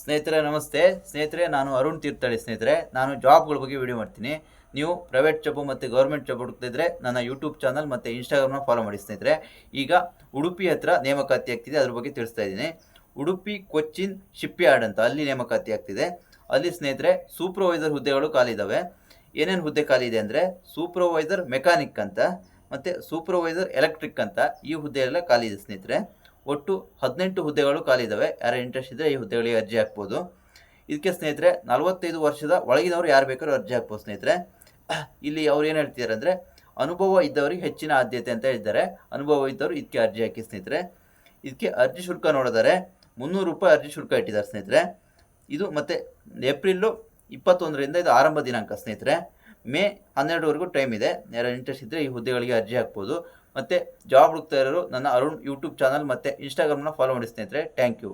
ಸ್ನೇಹಿತರೆ, ನಮಸ್ತೆ. ಸ್ನೇಹಿತರೆ, ನಾನು ಅರುಣ್ ತೀರ್ಥಹಳ್ಳಿ ಸ್ನೇಹಿತರೆ. ನಾನು ಜಾಬ್ಗಳ ಬಗ್ಗೆ ವಿಡಿಯೋ ಮಾಡ್ತೀನಿ. ನೀವು ಪ್ರೈವೇಟ್ ಜಾಬು ಮತ್ತು ಗೌರ್ಮೆಂಟ್ ಜಾಬ್ ಹುಡುಕ್ತಿದ್ರೆ ನನ್ನ ಯೂಟ್ಯೂಬ್ ಚಾನಲ್ ಮತ್ತು ಇನ್ಸ್ಟಾಗ್ರಾಮ್ನ ಫಾಲೋ ಮಾಡಿ ಸ್ನೇಹಿತರೆ. ಈಗ ಉಡುಪಿ ಹತ್ರ ನೇಮಕಾತಿ ಆಗ್ತಿದೆ. ಅದ್ರ ಬಗ್ಗೆ ತಿಳಿಸ್ತಾ ಇದ್ದೀನಿ. ಉಡುಪಿ ಕೊಚ್ಚಿನ್ ಶಿಪ್ಪಿ ಯಾರ್ಡ್ ಅಂತ ಅಲ್ಲಿ ನೇಮಕಾತಿ ಆಗ್ತಿದೆ. ಅಲ್ಲಿ ಸ್ನೇಹಿತರೆ ಸೂಪರ್ವೈಸರ್ ಹುದ್ದೆಗಳು ಖಾಲಿ ಇದ್ದಾವೆ ಏನೇನು ಹುದ್ದೆ ಖಾಲಿ ಇದೆ ಅಂದರೆ ಸೂಪರ್ವೈಸರ್ ಮೆಕ್ಯಾನಿಕ್ ಅಂತ ಮತ್ತು ಸೂಪರ್ವೈಸರ್ ಎಲೆಕ್ಟ್ರಿಕ್ ಅಂತ ಈ ಹುದ್ದೆ ಎಲ್ಲ ಖಾಲಿ ಇದೆ ಸ್ನೇಹಿತರೆ. ಒಟ್ಟು ಹದಿನೆಂಟು ಹುದ್ದೆಗಳು ಖಾಲಿ ಇದ್ದಾವೆ ಯಾರ ಇಂಟ್ರೆಸ್ಟ್ ಇದ್ದರೆ ಈ ಹುದ್ದೆಗಳಿಗೆ ಅರ್ಜಿ ಹಾಕ್ಬೋದು. ಇದಕ್ಕೆ ಸ್ನೇಹಿತರೆ, ನಲವತ್ತೈದು ವರ್ಷದ ಒಳಗಿನವರು ಯಾರು ಬೇಕಾದ್ರೂ ಅರ್ಜಿ ಹಾಕ್ಬೋದು ಸ್ನೇಹಿತರೆ. ಇಲ್ಲಿ ಅವ್ರು ಏನು ಹೇಳ್ತಿದ್ದಾರೆ ಅಂದರೆ, ಅನುಭವ ಇದ್ದವರಿಗೆ ಹೆಚ್ಚಿನ ಆದ್ಯತೆ ಅಂತ ಹೇಳಿದ್ದಾರೆ ಅನುಭವ ಇದ್ದವರು ಇದಕ್ಕೆ ಅರ್ಜಿ ಹಾಕಿ ಸ್ನೇಹಿತರೆ. ಇದಕ್ಕೆ ಅರ್ಜಿ ಶುಲ್ಕ ನೋಡಿದರೆ ಮುನ್ನೂರು ರೂಪಾಯಿ ಅರ್ಜಿ ಶುಲ್ಕ ಇಟ್ಟಿದ್ದಾರೆ ಸ್ನೇಹಿತರೆ. ಇದು ಮತ್ತು ಏಪ್ರಿಲ್ಲು ಇಪ್ಪತ್ತೊಂದರಿಂದ ಇದು ಆರಂಭ ದಿನಾಂಕ ಸ್ನೇಹಿತರೆ. ಮೇ ಹನ್ನೆರಡುವರೆಗೂ ಟೈಮ್ ಇದೆ. ಯಾರು ಇಂಟ್ರೆಸ್ಟ್ ಇದ್ದರೆ ಈ ಹುದ್ದೆಗಳಿಗೆ ಅರ್ಜಿ ಹಾಕ್ಬೋದು. ಮತ್ತು ಜಾಬ್ ಹುಡುಕ್ತಾ ಇರೋರು ನನ್ನ ಅರುಣ್ ಯೂಟ್ಯೂಬ್ ಚಾನಲ್ ಮತ್ತು ಇನ್ಸ್ಟಾಗ್ರಾಮ್ನ ಫಾಲೋ ಮಾಡಿ ಸ್ನೇಹಿತರೆ. Thank you